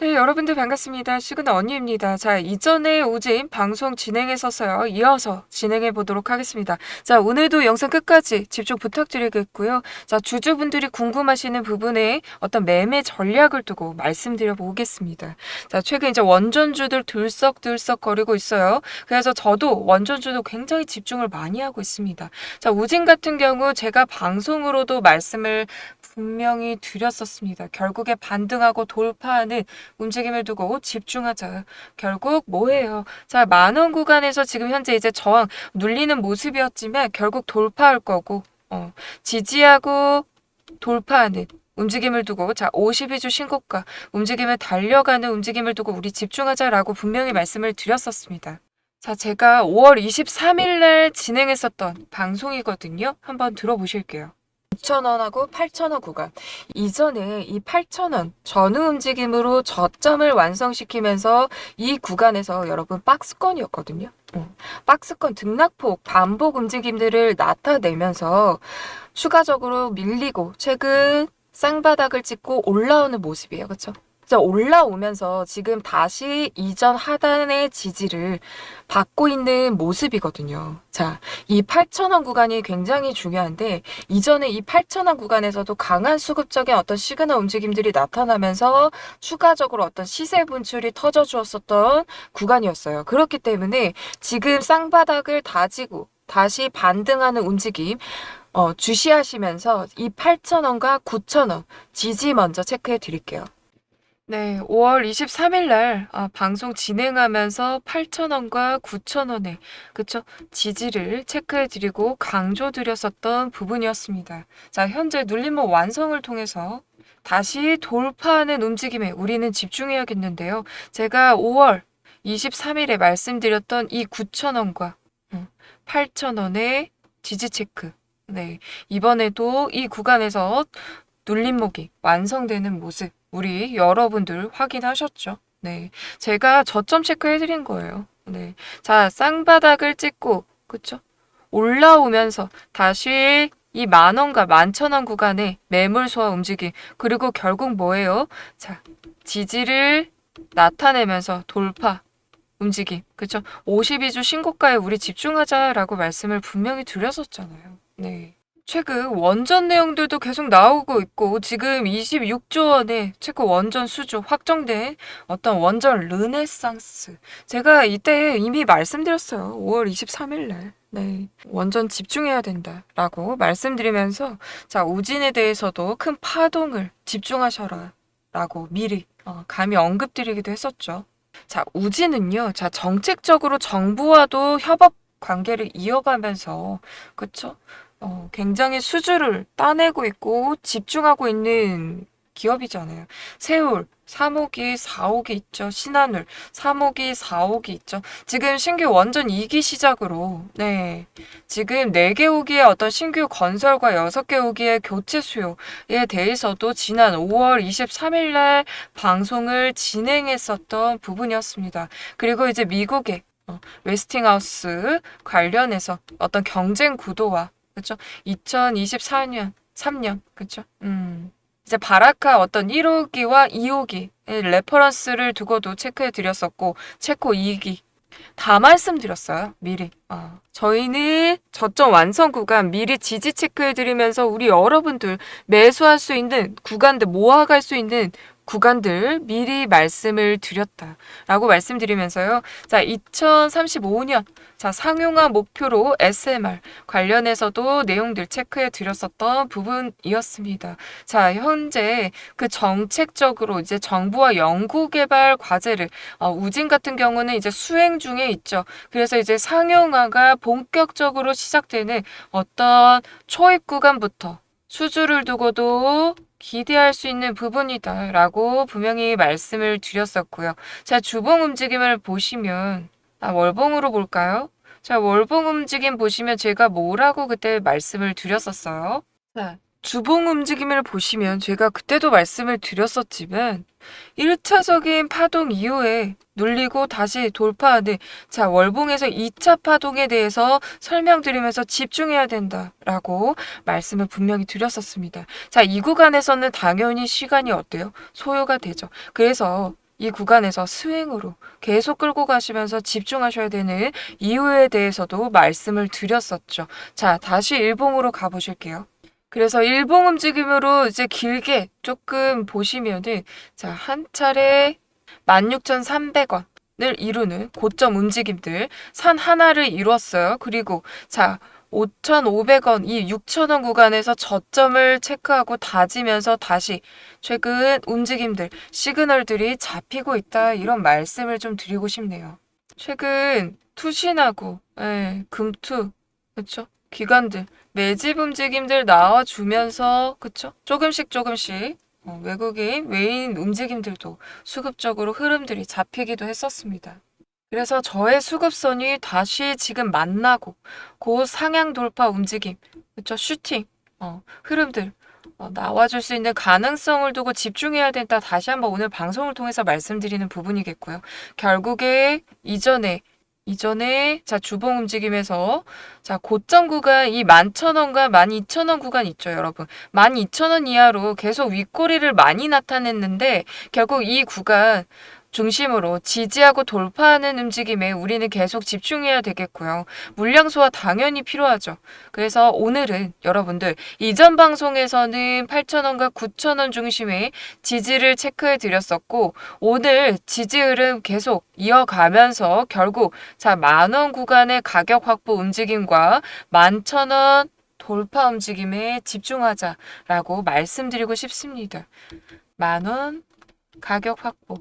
네, 여러분들 반갑습니다. 시그널 언니입니다. 자, 이전에 오진 방송 진행했었어요. 이어서 진행해 보도록 하겠습니다. 자, 오늘도 영상 끝까지 집중 부탁드리겠고요. 자, 주주분들이 궁금하시는 부분에 어떤 매매 전략을 두고 말씀드려 보겠습니다. 자, 최근 이제 원전주들 들썩들썩 거리고 있어요. 그래서 저도 원전주도 굉장히 집중을 많이 하고 있습니다. 자, 우진 같은 경우 제가 방송으로도 말씀을 분명히 드렸었습니다. 결국에 반등하고 돌파하는 움직임을 두고 집중하자. 결국 뭐예요? 자, 만원 구간에서 지금 현재 이제 저항 눌리는 모습이었지만 결국 돌파할 거고, 어, 지지하고 돌파하는 움직임을 두고 자 52주 신고가 움직임을 달려가는 움직임을 두고 우리 집중하자라고 분명히 말씀을 드렸었습니다. 자, 제가 5월 23일 날 진행했었던 방송이거든요. 한번 들어보실게요. 6,000원하고 8,000원 구간. 이전에 이 8,000원 전후 움직임으로 저점을 완성시키면서 이 구간에서 여러분 박스권이었거든요. 어, 박스권 등락폭 반복 움직임들을 나타내면서 추가적으로 밀리고 최근 쌍바닥을 찍고 올라오는 모습이에요. 그렇죠? 자, 올라오면서 지금 다시 이전 하단의 지지를 받고 있는 모습이거든요. 자, 이 8,000원 구간이 굉장히 중요한데 이전에 이 8,000원 구간에서도 강한 수급적인 어떤 시그널 움직임들이 나타나면서 추가적으로 어떤 시세 분출이 터져 주었었던 구간이었어요. 그렇기 때문에 지금 쌍바닥을 다지고 다시 반등하는 움직임 어, 주시하시면서 이 8,000원과 9,000원 지지 먼저 체크해 드릴게요. 네, 5월 23일 날 아, 방송 진행하면서 8,000원과 9,000원에 그쵸 지지를 체크해 드리고 강조 드렸었던 부분이었습니다. 자, 현재 눌림목 완성을 통해서 다시 돌파하는 움직임에 우리는 집중해야겠는데요. 제가 5월 23일에 말씀드렸던 이 9,000원과 8,000원의 지지 체크. 네, 이번에도 이 구간에서 눌림목이 완성되는 모습 우리 여러분들 확인하셨죠? 네. 제가 저점 체크해 드린 거예요. 네. 자, 쌍바닥을 찍고 그쵸? 올라오면서 다시 이 만원과 만천원 구간의 매물 소화 움직임 그리고 결국 뭐예요? 자, 지지를 나타내면서 돌파 움직임 그쵸? 52주 신고가에 우리 집중하자라고 말씀을 분명히 드렸었잖아요. 네. 최근 원전 내용들도 계속 나오고 있고 지금 26조 원의 최고 원전 수주 확정된 어떤 원전 르네상스. 제가 이때 이미 말씀드렸어요. 5월 23일 날. 네, 원전 집중해야 된다라고 말씀드리면서 자 우진에 대해서도 큰 파동을 집중하셔라 라고 미리 어, 감히 언급드리기도 했었죠. 자 우진은요. 자 정책적으로 정부와도 협업 관계를 이어가면서 그쵸 어, 굉장히 수주를 따내고 있고 집중하고 있는 기업이잖아요. 세울 3호기, 4호기 있죠. 신한울 3호기, 4호기 있죠. 지금 신규 원전 2기 시작으로 네. 지금 4개 호기의 어떤 신규 건설과 6개 호기의 교체 수요에 대해서도 지난 5월 23일 날 방송을 진행했었던 부분이었습니다. 그리고 이제 미국의 어, 웨스팅하우스 관련해서 어떤 경쟁 구도와 그쵸? 2024년, 3년, 그쵸? 음. 이제 바라카 어떤 1호기와 2호기 레퍼런스를 두고도 체크해 드렸었고, 체코 2기. 다 말씀드렸어요, 미리. 어. 저희는 저점 완성 구간 미리 지지 체크해 드리면서 우리 여러분들 매수할 수 있는 구간들 모아갈 수 있는 구간들 미리 말씀을 드렸다라고 말씀드리면서요. 자, 2035년 자, 상용화 목표로 SMR 관련해서도 내용들 체크해 드렸었던 부분이었습니다. 자, 현재 그 정책적으로 이제 정부와 연구개발 과제를 어, 우진 같은 경우는 이제 수행 중에 있죠. 그래서 이제 상용화가 본격적으로 시작되는 어떤 초입 구간부터 수주를 두고도 기대할 수 있는 부분이다 라고 분명히 말씀을 드렸었고요. 자, 주봉 움직임을 보시면 아, 월봉으로 볼까요? 자, 월봉 움직임 보시면 제가 뭐라고 그때 말씀을 드렸었어요. 자, 주봉 움직임을 보시면 제가 그때도 말씀을 드렸었지만 1차적인 파동 이후에 눌리고 다시 돌파하는 자 월봉에서 2차 파동에 대해서 설명드리면서 집중해야 된다라고 말씀을 분명히 드렸었습니다. 자 이 구간에서는 당연히 시간이 어때요? 소요가 되죠. 그래서 이 구간에서 스윙으로 계속 끌고 가시면서 집중하셔야 되는 이유에 대해서도 말씀을 드렸었죠. 자, 다시 일봉으로 가보실게요. 그래서 일봉 움직임으로 이제 길게 조금 보시면은 자, 한 차례 16,300원 을 이루는 고점 움직임들 산 하나를 이뤘어요. 그리고 자, 5,500원, 이 6,000원 구간에서 저점을 체크하고 다지면서 다시 최근 움직임들, 시그널들이 잡히고 있다. 이런 말씀을 좀 드리고 싶네요. 최근 투신하고, 예, 금투, 그쵸? 기관들, 매집 움직임들 나와주면서, 그쵸? 조금씩 조금씩, 어, 외국인, 외인 움직임들도 수급적으로 흐름들이 잡히기도 했었습니다. 그래서 저의 수급선이 다시 지금 만나고 그 상향 돌파 움직임, 그쵸? 슈팅, 어, 흐름들 어, 나와줄 수 있는 가능성을 두고 집중해야 된다. 다시 한번 오늘 방송을 통해서 말씀드리는 부분이겠고요. 결국에 이전에 이전에 자 주봉 움직임에서 자 고점 구간 이 11,000원과 12,000원 구간 있죠, 여러분. 12,000원 이하로 계속 윗꼬리를 많이 나타냈는데 결국 이 구간 중심으로 지지하고 돌파하는 움직임에 우리는 계속 집중해야 되겠고요. 물량 소화 당연히 필요하죠. 그래서 오늘은 여러분들 이전 방송에서는 8,000원과 9,000원 중심의 지지를 체크해 드렸었고 오늘 지지 흐름 계속 이어가면서 결국 자 만원 구간의 가격 확보 움직임과 11,000원 돌파 움직임에 집중하자라고 말씀드리고 싶습니다. 만원 가격 확보.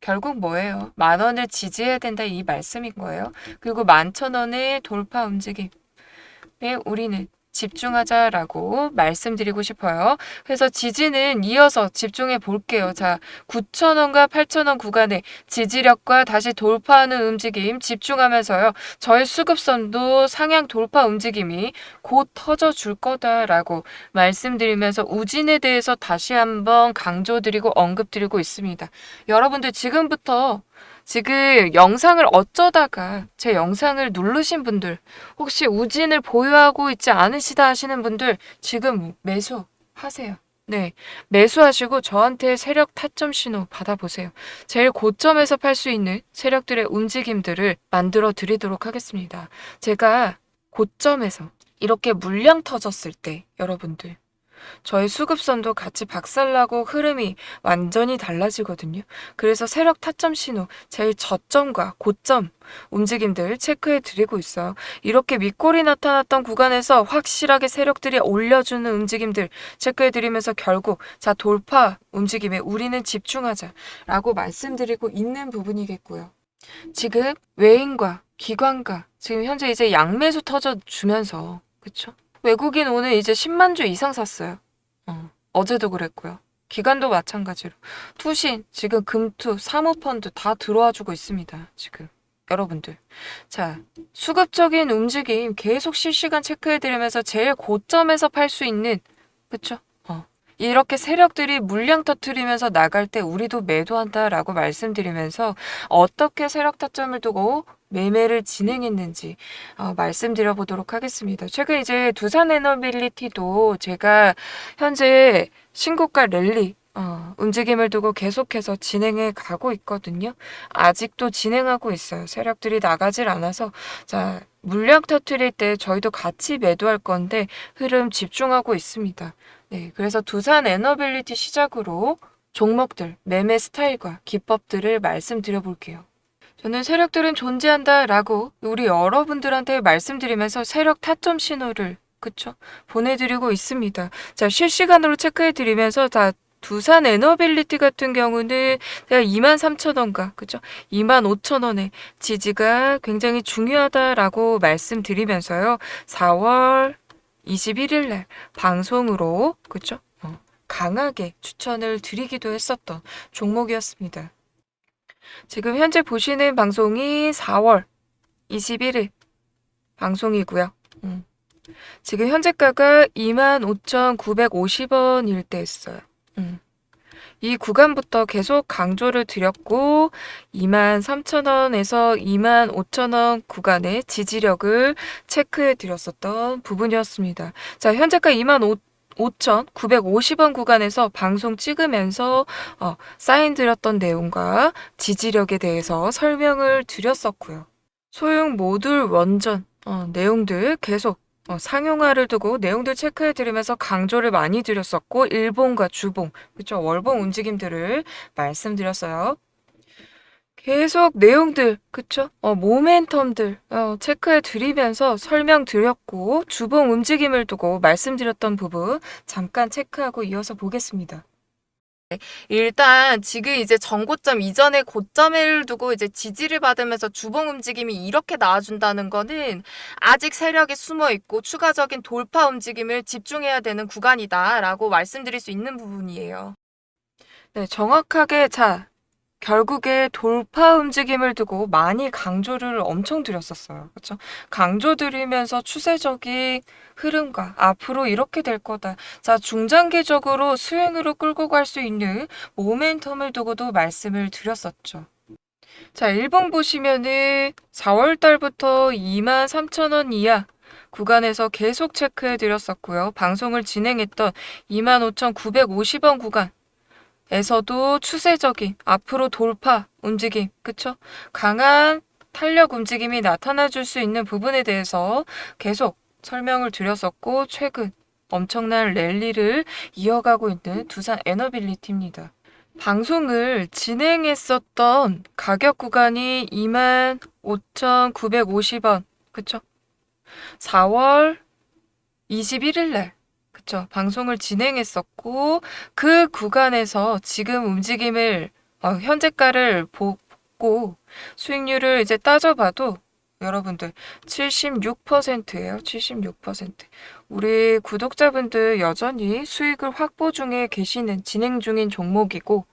결국 뭐예요? 만 원을 지지해야 된다 이 말씀인 거예요. 그리고 만천 원의 돌파 움직임에 우리는 집중하자라고 말씀드리고 싶어요. 그래서 지지는 이어서 집중해 볼게요. 자, 9,000원과 8,000원 구간의 지지력과 다시 돌파하는 움직임 집중하면서요. 저의 수급선도 상향 돌파 움직임이 곧 터져 줄 거다라고 말씀드리면서 우진에 대해서 다시 한번 강조드리고 언급드리고 있습니다. 여러분들 지금부터 지금 영상을 어쩌다가 제 영상을 누르신 분들, 혹시 우진을 보유하고 있지 않으시다 하시는 분들, 지금 매수하세요. 네. 매수하시고 저한테 세력 타점 신호 받아보세요. 제일 고점에서 팔 수 있는 세력들의 움직임들을 만들어 드리도록 하겠습니다. 제가 고점에서 이렇게 물량 터졌을 때, 여러분들, 저의 수급선도 같이 박살나고 흐름이 완전히 달라지거든요. 그래서 세력 타점 신호, 제일 저점과 고점 움직임들 체크해 드리고 있어요. 이렇게 밑골이 나타났던 구간에서 확실하게 세력들이 올려주는 움직임들 체크해 드리면서 결국 자 돌파 움직임에 우리는 집중하자라고 말씀드리고 있는 부분이겠고요. 지금 외인과 기관과 지금 현재 이제 양매수 터져 주면서 그쵸? 외국인 오늘 이제 10만 주 이상 샀어요. 어, 어제도 그랬고요. 기관도 마찬가지로. 투신, 지금 금투, 사모펀드 다 들어와 주고 있습니다. 지금. 여러분들. 자, 수급적인 움직임 계속 실시간 체크해드리면서 제일 고점에서 팔 수 있는, 그쵸? 어. 이렇게 세력들이 물량 터트리면서 나갈 때 우리도 매도한다라고 말씀드리면서 어떻게 세력 타점을 두고 매매를 진행했는지 어, 말씀드려 보도록 하겠습니다. 최근 이제 두산 에너빌리티도 제가 현재 신고가 랠리 어, 움직임을 두고 계속해서 진행해 가고 있거든요. 아직도 진행하고 있어요. 세력들이 나가질 않아서 자 물량 터트릴 때 저희도 같이 매도할 건데 흐름 집중하고 있습니다. 네, 그래서 두산 에너빌리티 시작으로 종목들 매매 스타일과 기법들을 말씀드려 볼게요. 저는 세력들은 존재한다 라고 우리 여러분들한테 말씀드리면서 세력 타점 신호를 그쵸 보내드리고 있습니다. 자 실시간으로 체크해드리면서 다 두산 에너빌리티 같은 경우는 23,000원가 그죠? 25,000원의 지지가 굉장히 중요하다라고 말씀드리면서요. 4월 21일 날 방송으로 그죠? 어, 강하게 추천을 드리기도 했었던 종목이었습니다. 지금 현재 보시는 방송이 4월 21일 방송이고요. 음. 지금 현재가가 25,950원일 때였어요. 음. 이 구간부터 계속 강조를 드렸고 23,000원에서 25,000원 구간의 지지력을 체크해 드렸었던 부분이었습니다. 자, 현재가 25,000 원 25,950원 구간에서 방송 찍으면서 어, 사인 드렸던 내용과 지지력에 대해서 설명을 드렸었고요. 소형 모듈 원전 어, 내용들 계속 어, 상용화를 두고 내용들 체크해 드리면서 강조를 많이 드렸었고 일봉과 주봉 그쵸 월봉 움직임들을 말씀드렸어요. 계속 내용들 그쵸 어, 모멘텀들 어, 체크해 드리면서 설명드렸고 주봉 움직임을 두고 말씀드렸던 부분 잠깐 체크하고 이어서 보겠습니다. 일단 지금 이제 전고점 이전의 고점을 두고 이제 지지를 받으면서 주봉 움직임이 이렇게 나와준다는 거는 아직 세력이 숨어 있고 추가적인 돌파 움직임을 집중해야 되는 구간이다라고 말씀드릴 수 있는 부분이에요. 네, 정확하게 자 결국에 돌파 움직임을 두고 많이 강조를 엄청 드렸었어요. 그렇죠? 강조 드리면서 추세적인 흐름과 앞으로 이렇게 될 거다. 자, 중장기적으로 수행으로 끌고 갈 수 있는 모멘텀을 두고도 말씀을 드렸었죠. 자, 일봉 보시면은 4월 달부터 23,000원 이하 구간에서 계속 체크해 드렸었고요. 방송을 진행했던 25,950원 구간 에서도 추세적인 앞으로 돌파 움직임, 그쵸? 강한 탄력 움직임이 나타나 줄 수 있는 부분에 대해서 계속 설명을 드렸었고, 최근 엄청난 랠리를 이어가고 있는 두산 에너빌리티입니다. 방송을 진행했었던 가격 구간이 25,950원, 그쵸? 4월 21일 날 그쵸. 방송을 진행했었고, 그 구간에서 지금 움직임을, 어, 현재가를 보고 수익률을 이제 따져봐도 여러분들 76%예요. 76%. 우리 구독자분들 여전히 수익을 확보 중에 계시는 진행 중인 종목이고,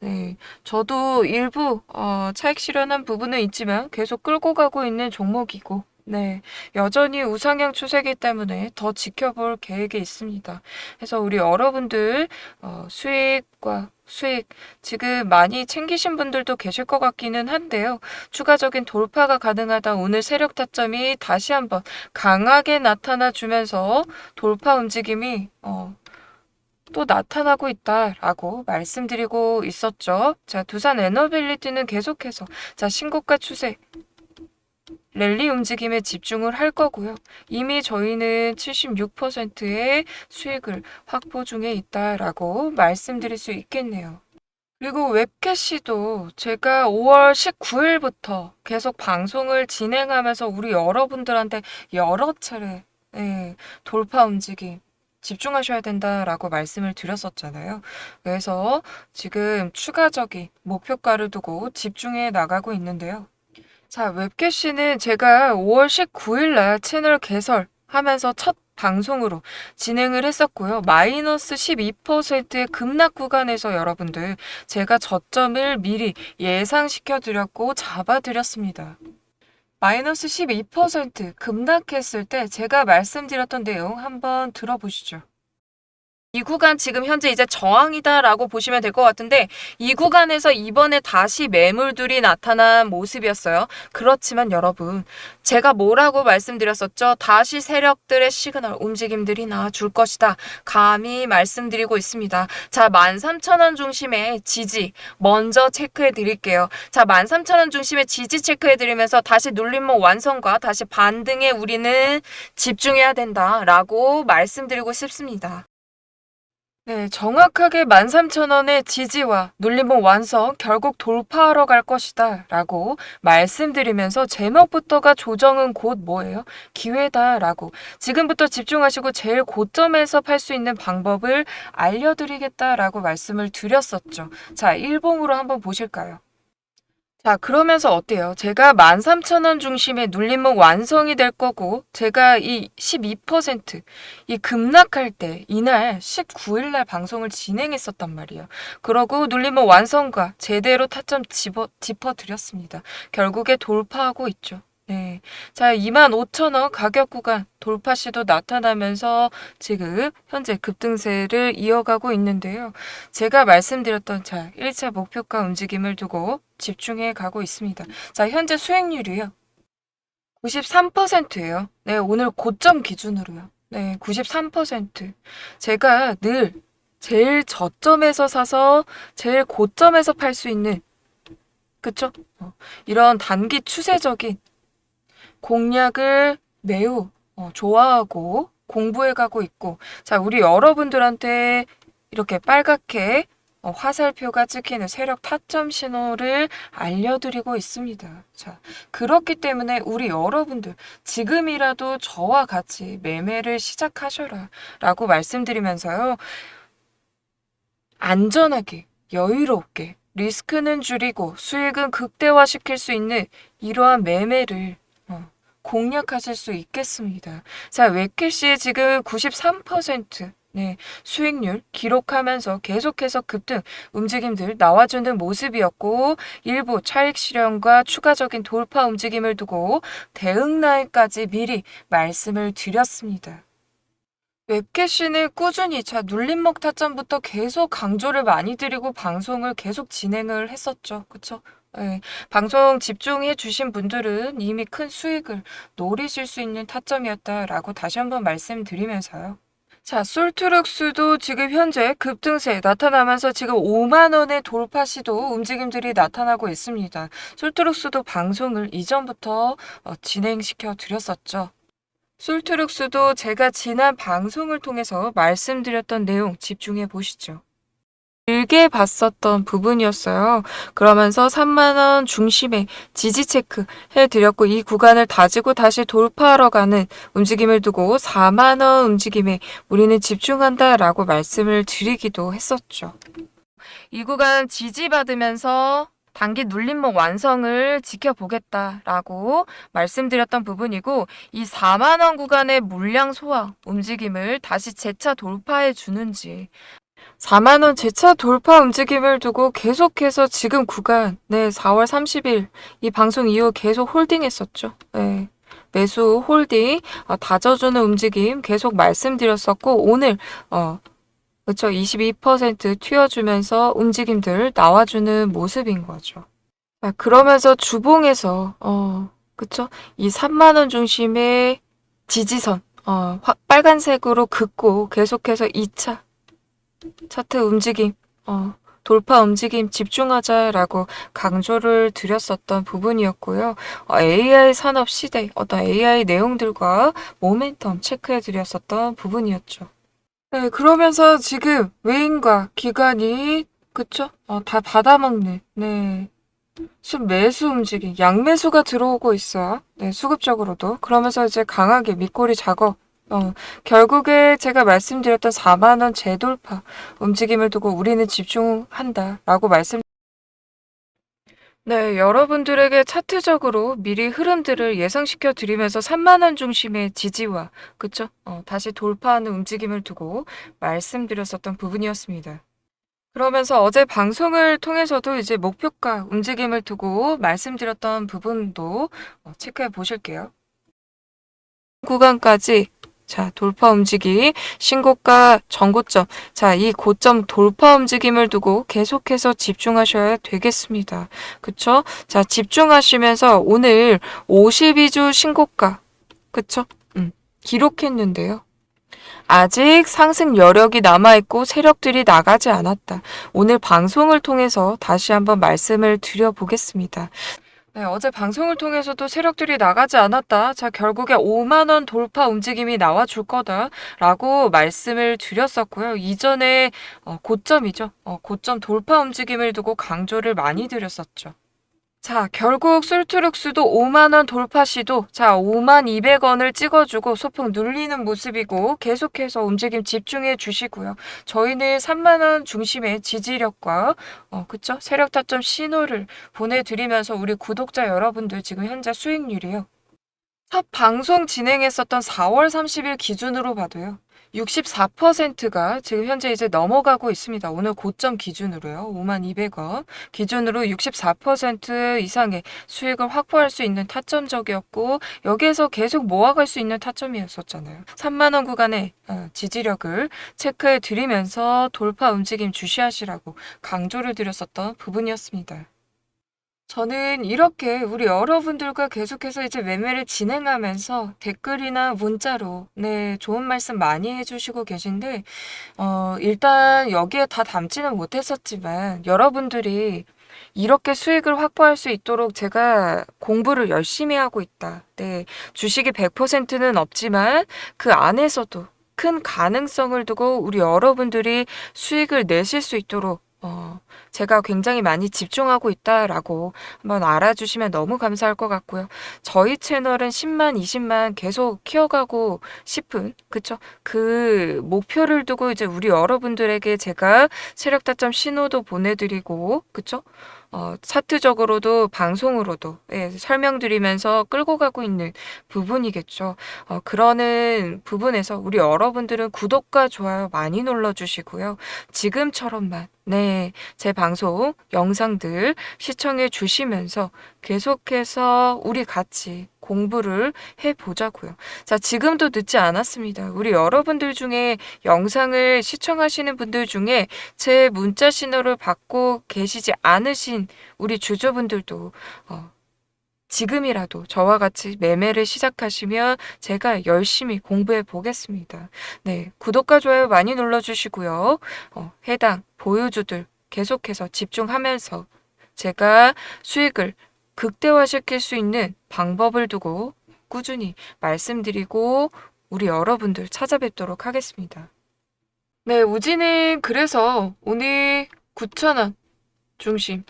네, 저도 일부 어, 차익 실현한 부분은 있지만 계속 끌고 가고 있는 종목이고, 네, 여전히 우상향 추세이기 때문에 더 지켜볼 계획이 있습니다. 그래서 우리 여러분들 어, 수익과 수익 지금 많이 챙기신 분들도 계실 것 같기는 한데요. 추가적인 돌파가 가능하다 오늘 세력 타점이 다시 한번 강하게 나타나 주면서 돌파 움직임이 어, 또 나타나고 있다라고 말씀드리고 있었죠. 자, 두산 에너빌리티는 계속해서 자, 신고가 추세 랠리 움직임에 집중을 할 거고요. 이미 저희는 76%의 수익을 확보 중에 있다라고 말씀드릴 수 있겠네요. 그리고 웹캐시도 제가 5월 19일부터 계속 방송을 진행하면서 우리 여러분들한테 여러 차례 예, 돌파 움직임 집중하셔야 된다라고 말씀을 드렸었잖아요. 그래서 지금 추가적인 목표가를 두고 집중해 나가고 있는데요. 자, 웹캐시는 제가 5월 19일 날 채널 개설 하면서 첫 방송으로 진행을 했었고요. 마이너스 12%의 급락 구간에서 여러분들 제가 저점을 미리 예상시켜 드렸고 잡아 드렸습니다. 마이너스 12% 급락했을 때 제가 말씀드렸던 내용 한번 들어보시죠. 이 구간 지금 현재 이제 저항이다라고 보시면 될 것 같은데 이 구간에서 이번에 다시 매물들이 나타난 모습이었어요. 그렇지만 여러분 제가 뭐라고 말씀드렸었죠? 다시 세력들의 시그널 움직임들이 나줄 것이다. 감히 말씀드리고 있습니다. 자 13,000원 중심의 지지 먼저 체크해 드릴게요. 자 13,000원 중심의 지지 체크해 드리면서 다시 눌림목 완성과 다시 반등에 우리는 집중해야 된다라고 말씀드리고 싶습니다. 네, 정확하게 13,000원의 지지와 눌림목 완성 결국 돌파하러 갈 것이다 라고 말씀드리면서 제목부터가 조정은 곧 뭐예요? 기회다 라고 지금부터 집중하시고 제일 고점에서 팔 수 있는 방법을 알려드리겠다 라고 말씀을 드렸었죠. 자, 일봉으로 한번 보실까요? 자, 그러면서 어때요? 제가 13,000원 중심의 눌림목 완성이 될 거고, 제가 이 12%, 이 급락할 때, 이날 19일 날 방송을 진행했었단 말이에요. 그러고 눌림목 완성과 제대로 타점 집어, 짚어드렸습니다. 결국에 돌파하고 있죠. 네. 자, 25,000원 가격 구간 돌파 시도 나타나면서 지금 현재 급등세를 이어가고 있는데요. 제가 말씀드렸던 자, 1차 목표가 움직임을 두고 집중해 가고 있습니다. 자, 현재 수익률이요. 93%예요. 네, 오늘 고점 기준으로요. 네, 93%. 제가 늘 제일 저점에서 사서 제일 고점에서 팔 수 있는, 그쵸? 어, 이런 단기 추세적인 공략을 매우 어, 좋아하고 공부해 가고 있고, 자, 우리 여러분들한테 이렇게 빨갛게 어, 화살표가 찍히는 세력 타점 신호를 알려드리고 있습니다. 자, 그렇기 때문에 우리 여러분들 지금이라도 저와 같이 매매를 시작하셔라 라고 말씀드리면서요. 안전하게, 여유롭게, 리스크는 줄이고 수익은 극대화시킬 수 있는 이러한 매매를 어, 공략하실 수 있겠습니다. 자, 웨캐시의 지금 93% 네, 수익률 기록하면서 계속해서 급등 움직임들 나와주는 모습이었고 일부 차익 실현과 추가적인 돌파 움직임을 두고 대응 라인까지 미리 말씀을 드렸습니다. 웹캐시는 꾸준히 자 눌림목 타점부터 계속 강조를 많이 드리고 방송을 계속 진행을 했었죠. 그쵸? 예, 방송 집중해 주신 분들은 이미 큰 수익을 노리실 수 있는 타점이었다라고 다시 한번 말씀드리면서요. 자, 솔트룩스도 지금 현재 급등세 나타나면서 지금 5만 원의 돌파 시도 움직임들이 나타나고 있습니다. 솔트룩스도 방송을 이전부터 어, 진행시켜 드렸었죠. 솔트룩스도 제가 지난 방송을 통해서 말씀드렸던 내용 집중해 보시죠. 길게 봤었던 부분이었어요. 그러면서 3만원 중심에 지지 체크 해드렸고 이 구간을 다지고 다시 돌파하러 가는 움직임을 두고 4만원 움직임에 우리는 집중한다 라고 말씀을 드리기도 했었죠. 이 구간 지지받으면서 단기 눌림목 완성을 지켜보겠다라고 말씀드렸던 부분이고 이 4만 원 구간의 물량 소화 움직임을 다시 재차 돌파해 주는지 4만 원 재차 돌파 움직임을 두고 계속해서 지금 구간 네 4월 30일 이 방송 이후 계속 홀딩했었죠. 네. 매수 홀딩 어, 다져주는 움직임 계속 말씀드렸었고 오늘 어 그쵸 22% 튀어주면서 움직임들 나와주는 모습인 거죠. 아, 그러면서 주봉에서 어 그쵸 이 3만 원 중심의 지지선 어 화- 빨간색으로 긋고 계속해서 2차 차트 움직임, 어, 돌파 움직임 집중하자라고 강조를 드렸었던 부분이었고요. 어, AI 산업 시대, 어떤 AI 내용들과 모멘텀 체크해 드렸었던 부분이었죠. 네, 그러면서 지금 외인과 기관이, 그쵸? 어, 다 받아먹는, 네. 수 매수 움직임, 양매수가 들어오고 있어요. 네, 수급적으로도. 그러면서 이제 강하게 밑꼬리 작업, 어, 결국에 제가 말씀드렸던 4만 원 재돌파 움직임을 두고 우리는 집중한다라고 말씀 네, 여러분들에게 차트적으로 미리 흐름들을 예상시켜 드리면서 3만 원 중심의 지지와, 그쵸? 어, 다시 돌파하는 움직임을 두고 말씀드렸었던 부분이었습니다. 그러면서 어제 방송을 통해서도 이제 목표가 움직임을 두고 말씀드렸던 부분도 어, 체크해 보실게요. 구간까지 자, 돌파 움직임, 신고가 전고점. 자, 이 고점 돌파 움직임을 두고 계속해서 집중하셔야 되겠습니다. 그쵸? 자, 집중하시면서 오늘 52주 신고가. 그쵸? 음, 기록했는데요. 아직 상승 여력이 남아있고 세력들이 나가지 않았다. 오늘 방송을 통해서 다시 한번 말씀을 드려보겠습니다. 네, 어제 방송을 통해서도 세력들이 나가지 않았다. 자, 결국에 5만 원 돌파 움직임이 나와 줄 거다라고 말씀을 드렸었고요. 이전에 어, 고점이죠. 어, 고점 돌파 움직임을 두고 강조를 많이 드렸었죠. 자, 결국 솔트룩스도 5만 원 돌파 시도 자, 5만 200원을 찍어주고 소폭 눌리는 모습이고 계속해서 움직임 집중해 주시고요. 저희는 3만 원 중심의 지지력과 어, 그쵸? 세력 타점 신호를 보내드리면서 우리 구독자 여러분들 지금 현재 수익률이요. 첫 방송 진행했었던 4월 30일 기준으로 봐도요. 64%가 지금 현재 이제 넘어가고 있습니다. 오늘 고점 기준으로요. 5만 200원 기준으로 64% 이상의 수익을 확보할 수 있는 타점적이었고 여기에서 계속 모아갈 수 있는 타점이었었잖아요. 3만 원 구간의 어, 지지력을 체크해 드리면서 돌파 움직임 주시하시라고 강조를 드렸었던 부분이었습니다. 저는 이렇게 우리 여러분들과 계속해서 이제 매매를 진행하면서 댓글이나 문자로 네, 좋은 말씀 많이 해주시고 계신데, 어, 일단 여기에 다 담지는 못했었지만 여러분들이 이렇게 수익을 확보할 수 있도록 제가 공부를 열심히 하고 있다. 네, 주식이 100%는 없지만 그 안에서도 큰 가능성을 두고 우리 여러분들이 수익을 내실 수 있도록 어, 제가 굉장히 많이 집중하고 있다라고 한번 알아주시면 너무 감사할 것 같고요. 저희 채널은 10만, 20만 계속 키워가고 싶은, 그쵸? 그 목표를 두고 이제 우리 여러분들에게 제가 세력 타점 신호도 보내드리고, 그쵸? 어, 차트적으로도 방송으로도 예, 설명드리면서 끌고 가고 있는 부분이겠죠. 어, 그러는 부분에서 우리 여러분들은 구독과 좋아요 많이 눌러주시고요. 지금처럼만 네, 제 방송 영상들 시청해 주시면서 계속해서 우리 같이 공부를 해 보자고요. 자, 지금도 늦지 않았습니다. 우리 여러분들 중에 영상을 시청하시는 분들 중에 제 문자 신호를 받고 계시지 않으신 우리 주주분들도 어, 지금이라도 저와 같이 매매를 시작하시면 제가 열심히 공부해 보겠습니다. 네, 구독과 좋아요 많이 눌러주시고요. 어, 해당 보유주들 계속해서 집중하면서 제가 수익을 극대화시킬 수 있는 방법을 두고 꾸준히 말씀드리고 우리 여러분들 찾아뵙도록 하겠습니다. 네, 우지는 그래서 오늘 9,000원 중심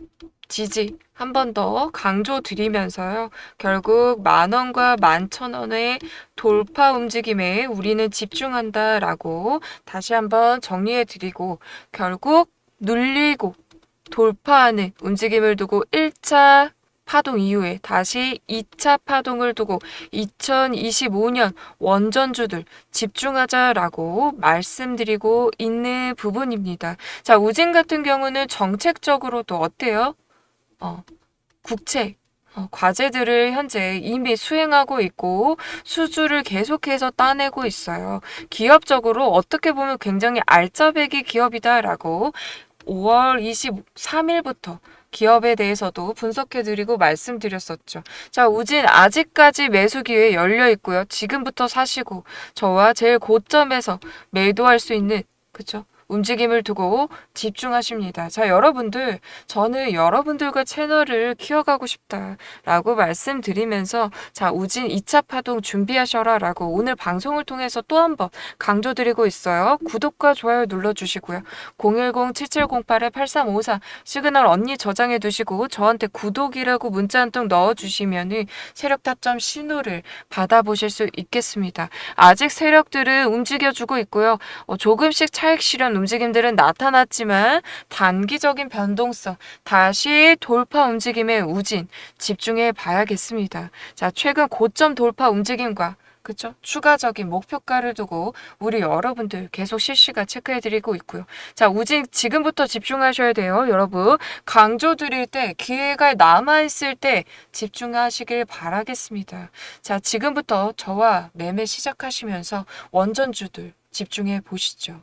지지 한 번 더 강조 드리면서요. 결국 만 원과 만 천 원의 돌파 움직임에 우리는 집중한다라고 다시 한번 정리해 드리고 결국 눌리고 돌파하는 움직임을 두고 1차 파동 이후에 다시 2차 파동을 두고 2025년 원전주들 집중하자라고 말씀드리고 있는 부분입니다. 자, 우진 같은 경우는 정책적으로도 어때요? 어, 국책, 어, 과제들을 현재 이미 수행하고 있고 수주를 계속해서 따내고 있어요. 기업적으로 어떻게 보면 굉장히 알짜배기 기업이다라고 5월 23일부터 기업에 대해서도 분석해드리고 말씀드렸었죠. 자, 우진 아직까지 매수 기회 열려 있고요. 지금부터 사시고 저와 제일 고점에서 매도할 수 있는 그쵸? 움직임을 두고 집중하십니다. 자, 여러분들, 저는 여러분들과 채널을 키워가고 싶다라고 말씀드리면서, 자, 우진 2차 파동 준비하셔라 라고 오늘 방송을 통해서 또 한 번 강조드리고 있어요. 구독과 좋아요 눌러주시고요. 010-7708-8354 시그널 언니 저장해 두시고, 저한테 구독이라고 문자 한 통 넣어주시면은 세력 타점 신호를 받아보실 수 있겠습니다. 아직 세력들은 움직여주고 있고요. 어, 조금씩 차익 실현 움직임들은 나타났지만 단기적인 변동성 다시 돌파 움직임의 우진 집중해 봐야겠습니다. 자, 최근 고점 돌파 움직임과 그쵸? 추가적인 목표가를 두고 우리 여러분들 계속 실시간 체크해드리고 있고요. 자, 우진 지금부터 집중하셔야 돼요, 여러분. 강조 드릴 때, 기회가 남아있을 때 집중하시길 바라겠습니다. 자, 지금부터 저와 매매 시작하시면서 원전주들 집중해 보시죠.